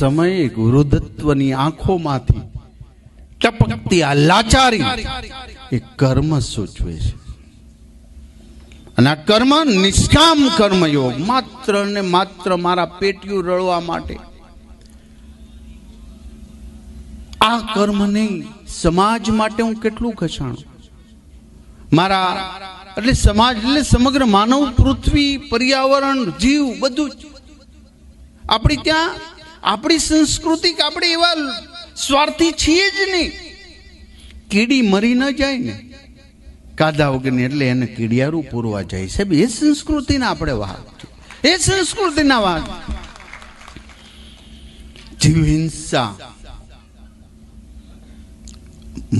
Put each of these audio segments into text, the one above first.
સમયે ગુરુદત્વની આંખોમાંથી ટપકતી આ લાચારી એ કર્મ સૂચવે છે. અને આ કર્મ નિષ્કામ કર્મયોગ માત્ર ને માત્ર મારા પેટિયું રળવા માટે. આ કર્મ નહીં સમાજ માટે હું કેટલું ઘસાણું? મારા, એટલે સમાજ, એટલે સમગ્ર માનવ પૃથ્વી, પર્યાવરણ, જીવ, બધું જ. આપણી ત્યાં આપણી સંસ્કૃતિ કે આપણે એવા સ્વાર્થી છીએ જ નહીં. કીડી મરી ન જાય ને. કાદા વગરની એટલે એને કીડિયારું પૂરવા જાય સાહેબ, એ સંસ્કૃતિના આપણે વાહક છે એ સંસ્કૃતિના વાહક. જીવ હિંસા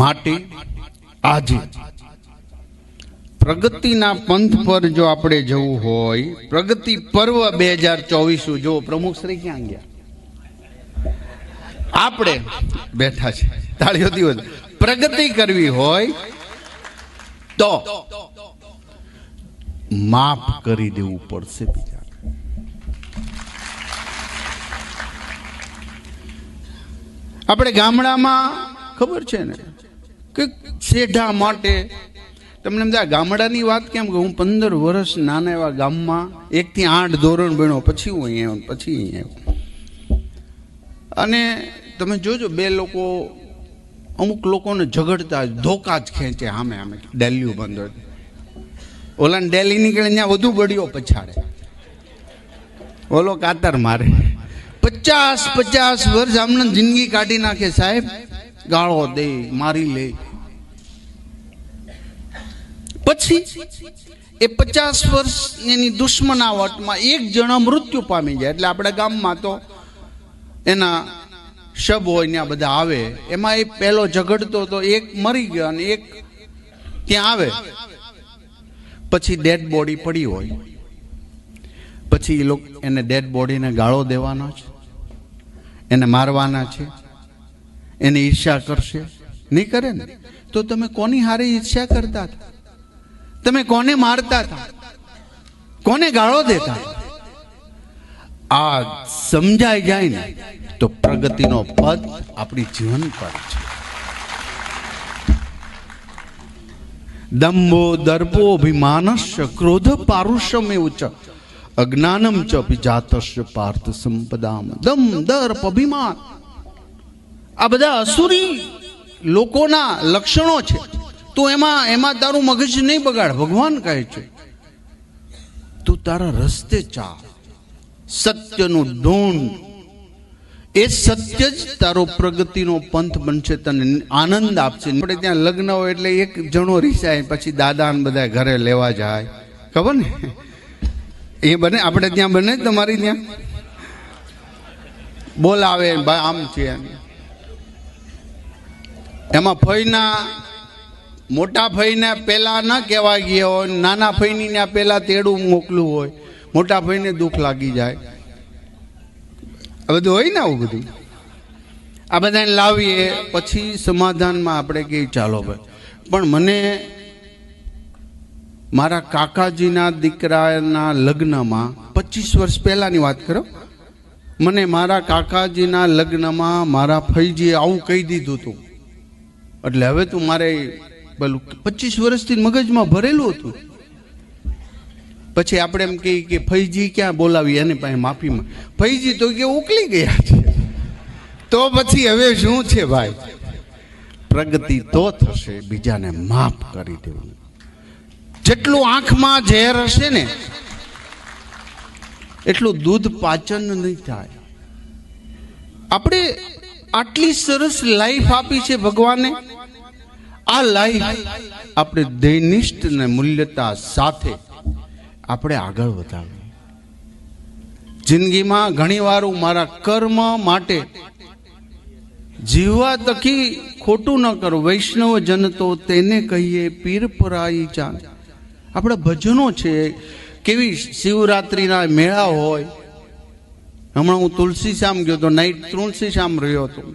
માટે આજે પ્રગતિના પંથ પર જો આપણે જવું હોય, પ્રગતિ પર્વ બે હજાર ચોવીસ જો પ્રમુખ શ્રી ક્યાં ગયા? આપણે બેઠા છે. તાળીઓ દિવસ પ્રગતિ કરવી હોય તો માફ કરી દેવું પડશે બીજા આપણે ગામડામાં, ખબર છે ને, કે શેઢા માટે, તમને એમ ગામડાની વાત કેમ કે હું પંદર વર્ષ નાના એવા ગામમાં એકથી આઠ ધોરણ ભણ્યો, પછી હું અહીંયા પછી અહીંયા. અને તમે જોજો, બે લોકો, અમુક લોકોને ઝઘડતા, ધોકા જ ખેંચે સામે સામે ડેલ્યુ બંદર ઓલા ડેલી નીકળે ત્યાં વધુ બળીઓ પછાડે. ઓલો કાતર મારે. પચાસ પચાસ વર્ષ આમને જિંદગી કાઢી નાખે સાહેબ. ગાળો દે, મારી લે. પછી, એ પચાસ વર્ષ એની દુશ્મનાવટમાં એક જણા મૃત્યુ પામી જાય. એટલે આપણા ગામમાં તો એના શબ હોય ને આ બધા આવે, એમાં એ પહેલો ઝઘડતો તો એક મરી ગયો અને એક ત્યાં આવે. પછી ડેડ બોડી પડી હોય. પછી એ લોકો એને ડેડ બોડીને ગાળો દેવાનો છે, એને મારવાના છે, એને ઈર્ષ્યા કરશે. નહીં કરે ને? તો તમે કોની હારે ઈર્ષ્યા કરતા હતા? તમે કોને મારતા હતા? કોને ગાળો દેતા? હતા? આ સમજાઈ જાય ને, તો પ્રગતિનો પદ આપણી જીવન પર છે. દંભો, દર્પો, અભિમાનસ્ય, ક્રોધ પારુષમ એવું છે. અજ્ઞાનમ ચ જાતસ્ય પાર્થ સંપદામ. દમ, દર્પ, અભિમાન. આ બધા અસુરી લોકોના લક્ષણો છે. તું એમાં એમાં તારું મગજ નહીં બગાડ. ભગવાન કહે છે, તું તારા રસ્તે ચાલ. સત્યનું ઢૂંઢ એ સત્ય જ તારો પ્રગતિનો પંથ બનશે, તને આનંદ આપશે. આપણે ત્યાં લગ્ન હોય એટલે એક જણો રીસાય, પછી દાદા ને બધા ઘરે લેવા જાય. ખબર ને? એ બને, આપણે ત્યાં બને તમારી ત્યાં? બોલાવે, ભાઈ, આમ છે એમ. ફઈના, મોટા ફઈને પેલા ન કહેવા ગયા હોય, નાના ફઈની ત્યાં પેલા તેડું મોકલું હોય. મોટા ભાઈને દુઃખ લાગી જાય. આ બધું હોય ને આવું બધું? આ બધાને લાવીએ, પછી સમાધાનમાં આપણે કહીએ, ચાલો ભાઈ પણ મને મારા કાકાજીના દીકરાના લગ્નમાં, પચીસ વર્ષ પહેલાંની વાત કરો. મને મારા કાકાજીના લગ્નમાં મારા ફઈજીએ આવું કહી દીધું હતું. એટલે હવે તું મારે પેલું પચીસ વર્ષથી મગજમાં ભરેલું હતું. પછી આપણે એમ કહીએ કે ફૈજી ક્યાં બોલાવી એને પાસે માફીમાં? ફૈજી તો કે ઉકલી ગયા છે. તો પછી હવે શું છે ભાઈ? પ્રગતિ તો થશે, બીજાને માફ કરી દેવું જેટલું આંખમાં ઝેર હશે ને, એટલું દૂધ પાચન નહીં થાય. આપણે આટલી સરસ લાઈફ આપી છે ભગવાને. આ લાઈફ આપણે દૈનિષ્ઠ ને મૂલ્યતા સાથે આપણે આગળ વધાવીએ જિંદગીમાં ઘણીવાર હું મારા કર્મ માટે જીવવા તકી ખોટું ન કરો. વૈષ્ણવ જન તો તેને કહીએ, પીર પરાઈ ચાંદ આપણા ભજનો છે, કેવી શિવરાત્રિના મેળા હોય. હમણાં હું તુલસી શ્યામ ગયો તો નાઈટ તુલસી શ્યામ રહ્યો હતો.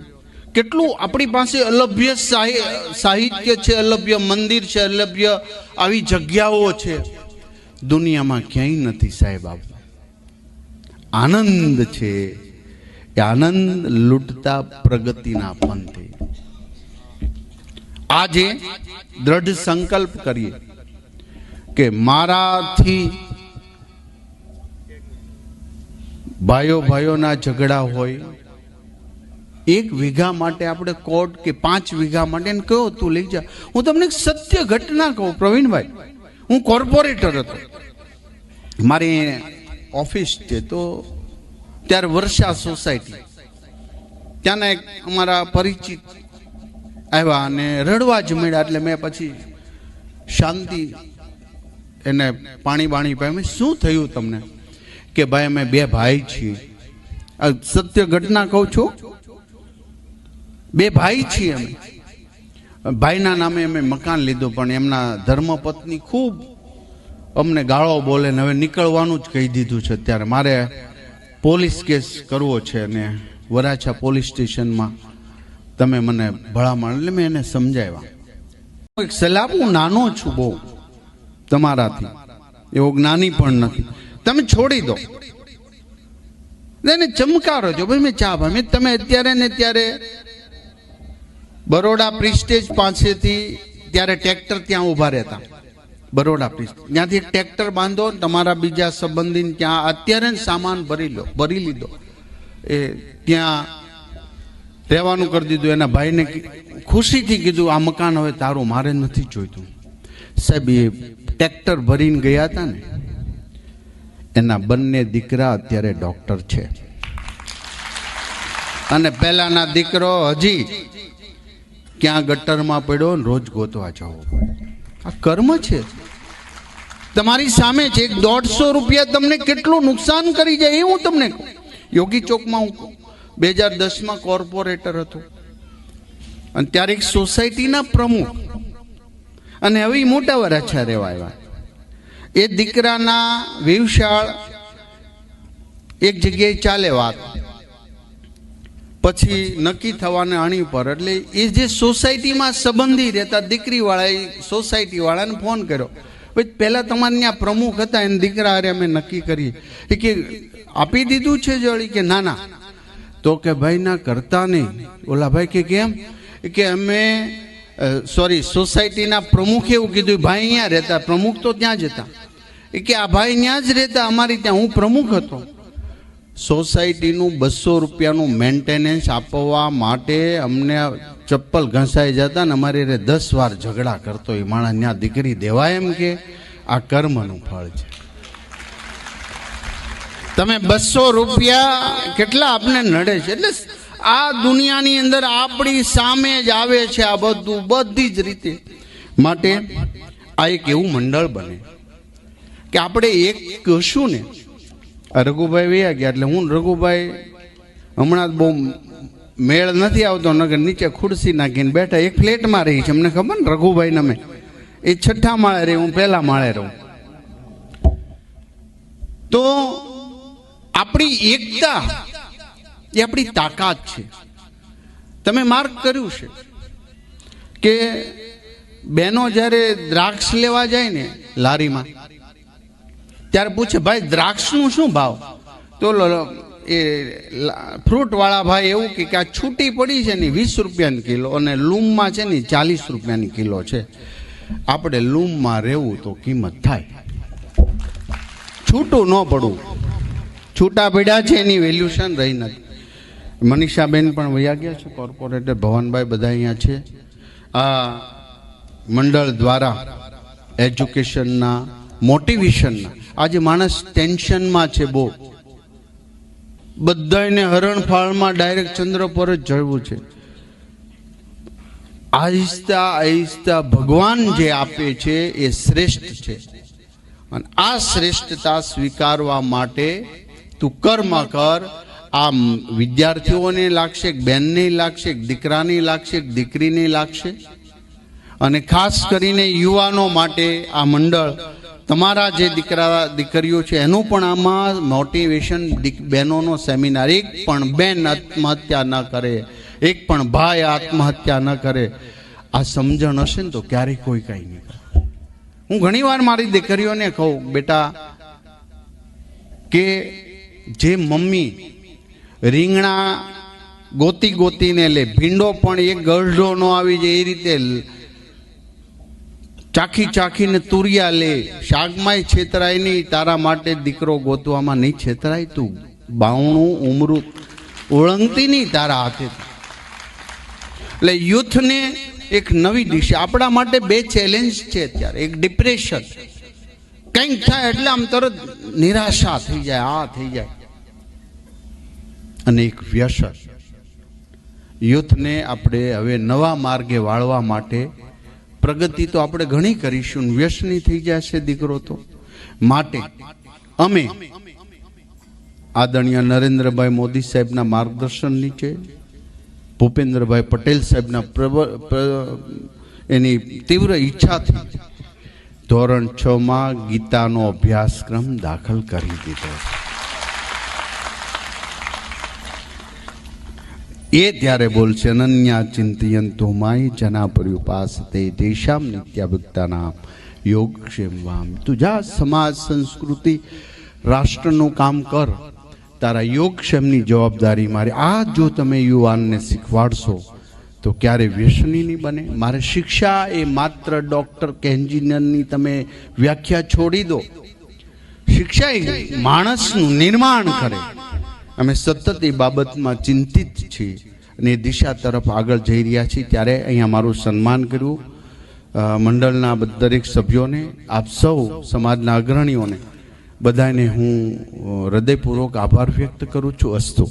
કેટલું આપણી પાસે અલભ્ય સાહિ- સાહિત્ય છે, અલભ્ય મંદિર છે, અલભ્ય આવી જગ્યાઓ છે. દુનિયામાં ક્યાંય નથી સાહેબ આવું આનંદ છે એ આનંદ લૂંટતા પ્રગતિના પંથે. આજે દ્રઢ સંકલ્પ કરીએ કે મારાથી ભાઈઓ ભાઈઓના ઝઘડા હોય, એક વીઘા માટે આપણે કોર્ટ કે પાંચ વીઘા માટે કયો તું લઈ જા. હું તમને સત્ય ઘટના કહું, પ્રવીણભાઈ. હું કોર્પોરેટર હતો. મારી ઓફિસ છે તો ત્યારે વર્ષા સોસાયટી. ત્યાંના એક અમારા પરિચિત આવ્યા અને રડવા જ મળ્યા એટલે મેં પછી શાંતિ એને પાણી બાણી પામી શું થયું તમને? કે ભાઈ, અમે બે ભાઈ છીએ. આ સત્ય ઘટના કહું છું? બે ભાઈ છીએ અમે. ભાઈના નામે અમે મકાન લીધું, પણ એમના ધર્મપત્ની ખૂબ અમને ગાળો બોલે ને હવે નીકળવાનું જ કહી દીધું છે અત્યારે. મારે પોલીસ કેસ કરવો છે અને વરાછા પોલીસ સ્ટેશનમાં તમે મને ભલામણ, એટલે મેં એને સમજાવ્યા. એક સલાહ, હું નાનો છું બહુ તમારાથી. એવો જ્ઞાની પણ નથી. તમે છોડી દો. એને ચમકારો છો, ભાઈ મેં ચા ભાઈ તમે અત્યારે ને ત્યારે બરોડા પ્રિસ્ટેજ પાસેથી ત્યારે ટ્રેક્ટર ત્યાં ઊભા રહેતા. બરોડા પ્રિસ્ટેજ ત્યાંથી ટ્રેક્ટર બાંધો તમારા બીજા સંબંધી ત્યાં અત્યારે સામાન ભરી લો, ભરી લીધો. એ ત્યાં રહેવાનું કરી દીધું. એના ભાઈને ખુશીથી કીધું, આ મકાન હવે તારું, મારે નથી જોઈતું. સાહેબ, એ ટ્રેક્ટર ભરીને ગયા હતા ને, એના બંને દીકરા અત્યારે ડોક્ટર છે. અને પહેલાના દીકરો હજી ક્યાં ગટરમાં પડ્યો ને રોજ ગોતવા જવો આ કર્મ છે. તમારી સામે છે એક દોઢસો રૂપિયા તમને કેટલું નુકસાન કરી જાય એ હું તમને યોગી ચોકમાં હું બે હજાર દસમાં કોર્પોરેટર હતો. અને ત્યારે એક સોસાયટીના પ્રમુખ અને હવે મોટા વરાછા રહેવા આવ્યા. એ દીકરાના વિવશાળ એક જગ્યાએ ચાલે વાત. પછી નક્કી થવાને આણી પર એટલે એ જે સોસાયટીમાં સંબંધી રહેતા દીકરીવાળાએ સોસાયટીવાળાને ફોન કર્યો. ભાઈ, પહેલાં તમારે ત્યાં પ્રમુખ હતા, એને દીકરા હારે અમે નક્કી કરી. એ કે, આપી દીધું છે જળી? કે, ના ના. તો કે, ભાઈ, ના, કરતા નહીં. ઓલા ભાઈ કે, કેમ? કે, અમે સોરી, સોસાયટીના પ્રમુખે એવું કીધું, ભાઈ અહીંયા રહેતા, પ્રમુખ તો ત્યાં જ હતા. કે, આ ભાઈ ત્યાં જ રહેતા, અમારી ત્યાં હું પ્રમુખ હતો. સોસાયટીનું બસો રૂપિયાનું મેન્ટેનન્સ આપવા માટે અમને ચપ્પલ ઘસાઈ જતા ને અમારે રે દસ વાર ઝઘડા કરતો એ માણસ ત્યાં દીકરી દેવાય એમ કે, આ કર્મનું ફળ છે. તમે બસો રૂપિયા કેટલા આપને નડે છે? એટલે આ દુનિયાની અંદર આપણી સામે જ આવે છે આ બધું, બધી જ રીતે. માટે આ એક એવું મંડળ બને કે આપણે એક કશું ને રઘુભાઈ વ્યા ગયા એટલે હું રઘુભાઈ હમણાં બહુ મેળ નથી આવતો, નગર નીચે ખુરશી નાખીને બેઠા, એક ફ્લેટમાં રહી છે, અમને ખબર ને રઘુભાઈ અમે? એ છઠ્ઠા માળે રહી, હું પહેલા માળે રહું. તો આપણી એકતા, એ આપણી તાકાત છે. તમે માર્ક કર્યું છે કે બહેનો જ્યારે દ્રાક્ષ લેવા જાય ને લારીમાં ત્યારે પૂછે, ભાઈ, દ્રાક્ષનું શું ભાવ? તો એ ફ્રૂટ વાળા ભાઈ એવું કે આ છૂટી પડી છે ને વીસ રૂપિયાની કિલો અને લૂમમાં છે ને ચાલીસ રૂપિયાની કિલો છે. આપણે લૂમમાં રહેવું તો કિંમત થાય. છૂટું ન પડવું. છૂટા પડ્યા છે એની વેલ્યુશન રહી નથી. મનીષાબેન પણ વયા ગયા છે, કોર્પોરેટર ભવનભાઈ બધા અહીંયા છે. આ મંડળ દ્વારા એજ્યુકેશનના મોટિવેશનના આજે માણસ ટેન્શનમાં છે બહુ. બધાને હરણફાળમાં ડાયરેક્ટ ચંદ્ર પર જ જવું છે. આહિસ્તા આહિસ્તા ભગવાન જે આપે છે એ શ્રેષ્ઠ છે. અને આ શ્રેષ્ઠતા સ્વીકારવા માટે તું કર્મ કર. આ વિદ્યાર્થીઓને લાગશે, બેનને લાગશે, દીકરાને લાગશે, દીકરીને લાગશે. અને ખાસ કરીને યુવાનો માટે આ મંડળ તમારા જે દીકરા દીકરીઓ છે, એનું પણ આમાં મોટિવેશન બહેનોનો સેમિનાર એક પણ બેન આત્મહત્યા ન કરે, એક પણ ભાઈ આત્મહત્યા ન કરે. આ સમજણ હશે ને તો ક્યારેય કોઈ કાંઈ નહીં હું ઘણીવાર મારી દીકરીઓને કહું, બેટા, કે જે મમ્મી રીંગણા ગોતી ગોતીને લે, ભીંડો પણ એક ગરઢો નો આવી જાય, એ રીતે ચાખી ચાખીને તુરિયા લે. શાકમાંય છેતરાય નહીં. તારા માટે દીકરો ગોતવામાં નહીં છેતરાય તું. બાવણું ઉમરું. ઓળંગતી નહીં તારા હાથે. એટલે યુથને એક નવી દિશા આપણા માટે બે ચેલેન્જ છે અત્યારે. એક ડિપ્રેશન કંઈક થાય એટલે આમ તરત નિરાશા થઈ જાય. આ થઈ જાય. અને એક વ્યસન. યુથને આપણે હવે નવા માર્ગે વાળવા માટે પ્રગતિ તો આપણે ઘણી કરીશું. વ્યસની થઈ જશે દીકરો તો. માટે અમે આદરણીય નરેન્દ્રભાઈ મોદી સાહેબના માર્ગદર્શન નીચે, ભૂપેન્દ્રભાઈ પટેલ સાહેબના એની તીવ્ર ઈચ્છાથી ધોરણ છ માં ગીતાનો અભ્યાસક્રમ દાખલ કરી દીધો એ ત્યારે બોલશે, અનન્યા ચિંતયંતો માય જના પર્યુપાસતે દેશામ નિત્યાભક્તાનામ યોગક્ષેમ વામ તું જા સમાજ, સંસ્કૃતિ, રાષ્ટ્રનું કામ કર. તારા યોગક્ષેમની જવાબદારી મારી. આ જો તમે યુવાનને શીખવાડશો, તો ક્યારે વ્યસની નહીં બને? મારે શિક્ષા એ માત્ર ડૉક્ટર કે એન્જિનિયરની તમે વ્યાખ્યા છોડી દો. શિક્ષા એ માણસનું નિર્માણ કરે. અમે સતત એ બાબતમાં ચિંતિત છીએ અને દિશા તરફ આગળ જઈ રહ્યા છીએ. ત્યારે અહીંયા મારું સન્માન કર્યું. મંડળના દરેક સભ્યોને, આપ સૌ સમાજના અગ્રણીઓને બધાને હું હૃદયપૂર્વક આભાર વ્યક્ત કરું છું. અસ્તુ.